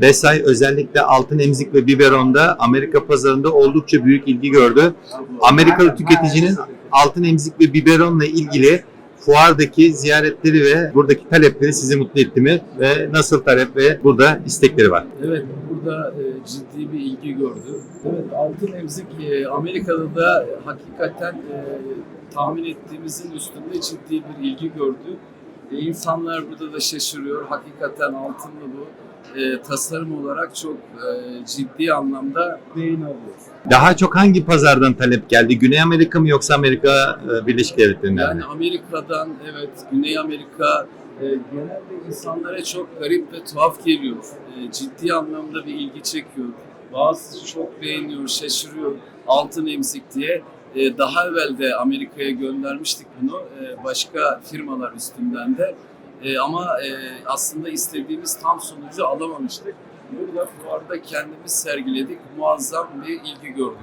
Besay özellikle altın emzik ve biberonda Amerika pazarında oldukça büyük ilgi gördü. Amerikalı tüketicinin altın emzik ve biberonla ilgili fuardaki ziyaretleri ve buradaki talepleri sizi mutlu etti mi? Ve nasıl talep ve burada istekleri var? Evet, burada e, ciddi bir ilgi gördü. Evet, altın emzik e, Amerika'da da hakikaten e, tahmin ettiğimizin üstünde ciddi bir ilgi gördü. E, insanlar burada da şaşırıyor. Hakikaten altınlı bu. E, tasarım olarak çok e, ciddi anlamda beğeni alıyor. Daha çok hangi pazardan talep geldi? Güney Amerika mı yoksa Amerika e, Birleşik Devletleri'nden Yani mi? Amerika'dan evet Güney Amerika e, genelde insanlara çok garip ve tuhaf geliyor. E, ciddi anlamda bir ilgi çekiyor. Bazısı çok beğeniyor, şaşırıyor altın emzik diye. E, daha evvel de Amerika'ya göndermiştik bunu e, başka firmalar üstünden de. E, ama e, aslında istediğimiz tam sonucu alamamıştık. Burada fuarda kendimiz sergiledik. Muazzam bir ilgi gördük.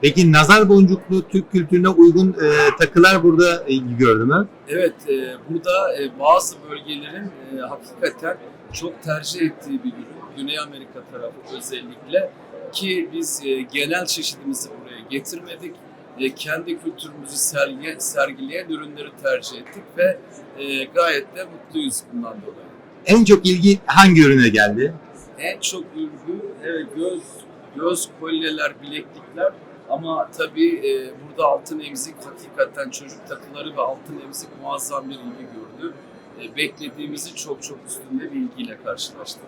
Peki nazar boncuklu Türk kültürüne uygun e, takılar burada ilgi gördü mü? Evet, e, burada e, bazı bölgelerin e, hakikaten çok tercih ettiği bir ürün. Güney Amerika tarafı özellikle ki biz e, genel çeşidimizi buraya getirmedik. E, kendi kültürümüzü sergiye, sergileyen ürünleri tercih ettik ve e, gayet de mutluyuz bundan dolayı. En çok ilgi hangi ürüne geldi? En çok ürgü evet, göz göz kolyeler, bileklikler ama tabii e, burada altın emzik hakikaten çocuk takıları ve altın emzik muazzam bir ilgi gördü. E, beklediğimizin çok çok üstünde bir ilgiyle karşılaştık.